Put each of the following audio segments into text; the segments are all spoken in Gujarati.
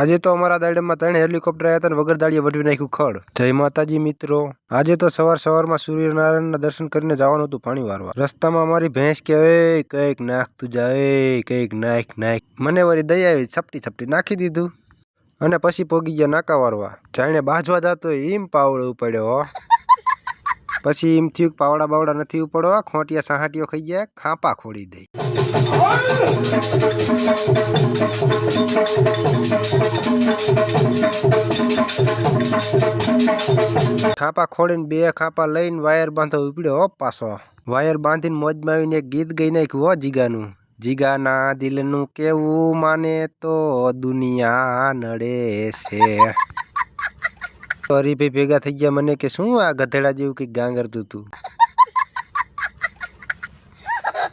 આજે તો અમારા દાડમમાં ત્રણ હેલિકોપ્ટર આવ્યા હતા વગર દાડીએ વઢવી નાખ્યું ખડ. જય માતાજી મિત્રો. આજે તો સવાર સવારમાં સૂર્યનારાયણના દર્શન કરીને જવાનું હતું પાણી વારવા. રસ્તામાં અમારી ભેંસ કે હવે કંઈક નાખતું જાય કંઈક નાખ નાખ. મને વળી દયા આવી, છપટી છપટી નાખી દીધું. અને પછી પોગી ગયા નાકા વારવા. જાણે બાજવા જતો એમ પાવડો ઉપાડ્યો પછી એમ થયું પાવડા બાવડા નથી ઉપાડવા, ખોટિયા સાહાટીઓ ખાઈ ગયા, ખાંપા ખોડી દઈ ખાપા ખોડીને બે ખાપા લઈને વાયર બાંધો, ઉપડ્યો, હો, પાછો. વાયર બાંધીને મોજમાં આવીને એક ગીત ગઈ નાખ્યું, હો, જીગાનું. જીગાના દિલનું કેવું માને તો દુનિયા નડે છે. તો ભેગા થઈ ગયા મને કે શું આ ગધેડા જેવું કંઈક ગાંગરતું તું?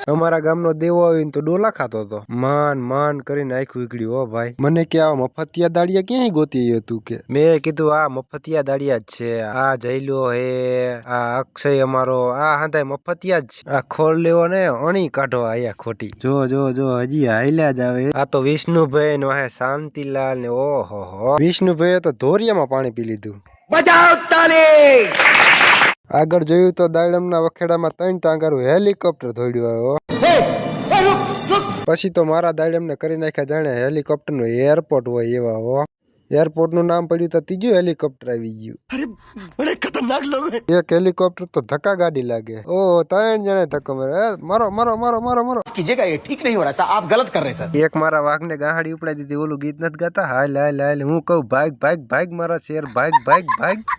અમારા ગામનો દેવો આવીને તો ડોલા ખાતો હતો. માન માન કરીને આખું વીકળ્યું હો ભાઈ. મને કે આ મફતિયા દાડિયા ક્યાંય ગોતી હતું તું કે? મેં કીધું આ મફતિયા દાડિયા જ છે. આ જયલો હે આ અક્ષય અમારો આ હાંધાય મફતિયા જ આ ખોલ લેવો ને અણી કાઢો આયા ખોટી. જો જો જો હજી હાઈલા જ આવે. આ તો વિષ્ણુભાઈ ને વાહે શાંતિલાલ ને ઓહો હો. વિષ્ણુભાઈએ તો ધોરિયામાં પાણી પી લીધું. આગળ જોયું તો દાડમના વખેડામાં ત્રણ ટાંગારું હેલિકોપ્ટર ધોડ્યું આવ્યો પછી તો મારા દાડમને કરી નાખ્યા જાણે હેલિકોપ્ટર હેલિકોપ્ટરનું એરપોર્ટ હોય એવા હો. એરપોર્ટનું નામ પડ્યું તો ત્રીજું હેલિકોપ્ટર આવી ગયું. ખતરનાક એક હેલિકોપ્ટર તો ધક્કા ગાડી લાગે. ઓ ત્રણ જણા ધક્કો મારે મારો મારો મારો મારો. મારો કીજેગા ઠીક નહીં હો આપ ગલત કરે સર. એક મારા વાઘને ગાહાડી ઉપડાઈ દીધી ઓલું ગીત નથી ગાતા? હાલ હાલ હાલ હું કહું ભાગ ભાગ ભાગ મારા શેર ભાગ ભાગ ભાગ.